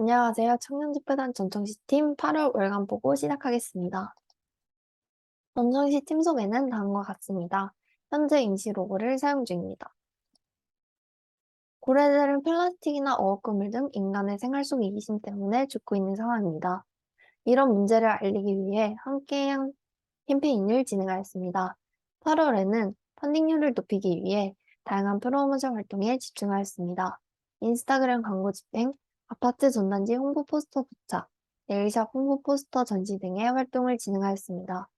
안녕하세요. 청년집회단 전청시팀 8월 월간 보고 시작하겠습니다. 전청시 팀 소개는 다음과 같습니다. 현재 임시 로고를 사용 중입니다. 고래들은 플라스틱이나 어업그물 등 인간의 생활 속 이기심 때문에 죽고 있는 상황입니다. 이런 문제를 알리기 위해 함께한 캠페인을 진행하였습니다. 8월에는 펀딩률을 높이기 위해 다양한 프로모션 활동에 집중하였습니다. 인스타그램 광고 집행, 아파트 전단지 홍보 포스터 부착, 네일샵 홍보 포스터 전시 등의 활동을 진행하였습니다.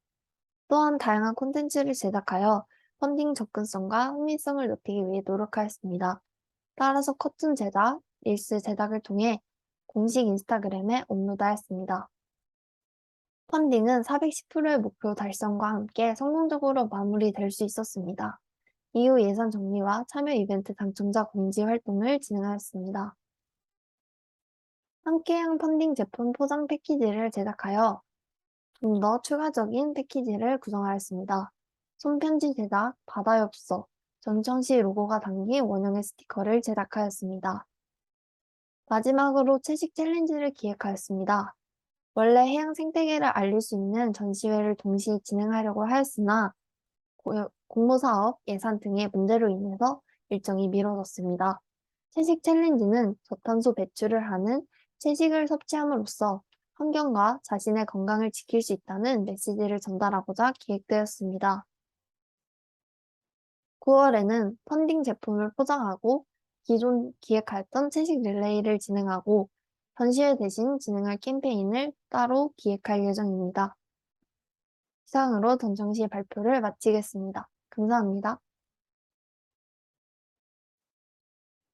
또한 다양한 콘텐츠를 제작하여 펀딩 접근성과 흥미성을 높이기 위해 노력하였습니다. 따라서 커튼 제작, 릴스 제작을 통해 공식 인스타그램에 업로드하였습니다. 펀딩은 410%의 목표 달성과 함께 성공적으로 마무리될 수 있었습니다. 이후 예산 정리와 참여 이벤트 당첨자 공지 활동을 진행하였습니다. 함께한 펀딩 제품 포장 패키지를 제작하여 좀 더 추가적인 패키지를 구성하였습니다. 손편지 제작, 바다엽서, 전청시 로고가 담긴 원형의 스티커를 제작하였습니다. 마지막으로 채식 챌린지를 기획하였습니다. 원래 해양 생태계를 알릴 수 있는 전시회를 동시에 진행하려고 하였으나 고- 공모사업 예산 등의 문제로 인해서 일정이 미뤄졌습니다. 채식 챌린지는 저탄소 배출을 하는 채식을 섭취함으로써 환경과 자신의 건강을 지킬 수 있다는 메시지를 전달하고자 기획되었습니다. 9월에는 펀딩 제품을 포장하고 기존 기획하였던 채식 릴레이를 진행하고 전시회 대신 진행할 캠페인을 따로 기획할 예정입니다. 이상으로 전정시 발표를 마치겠습니다. 감사합니다.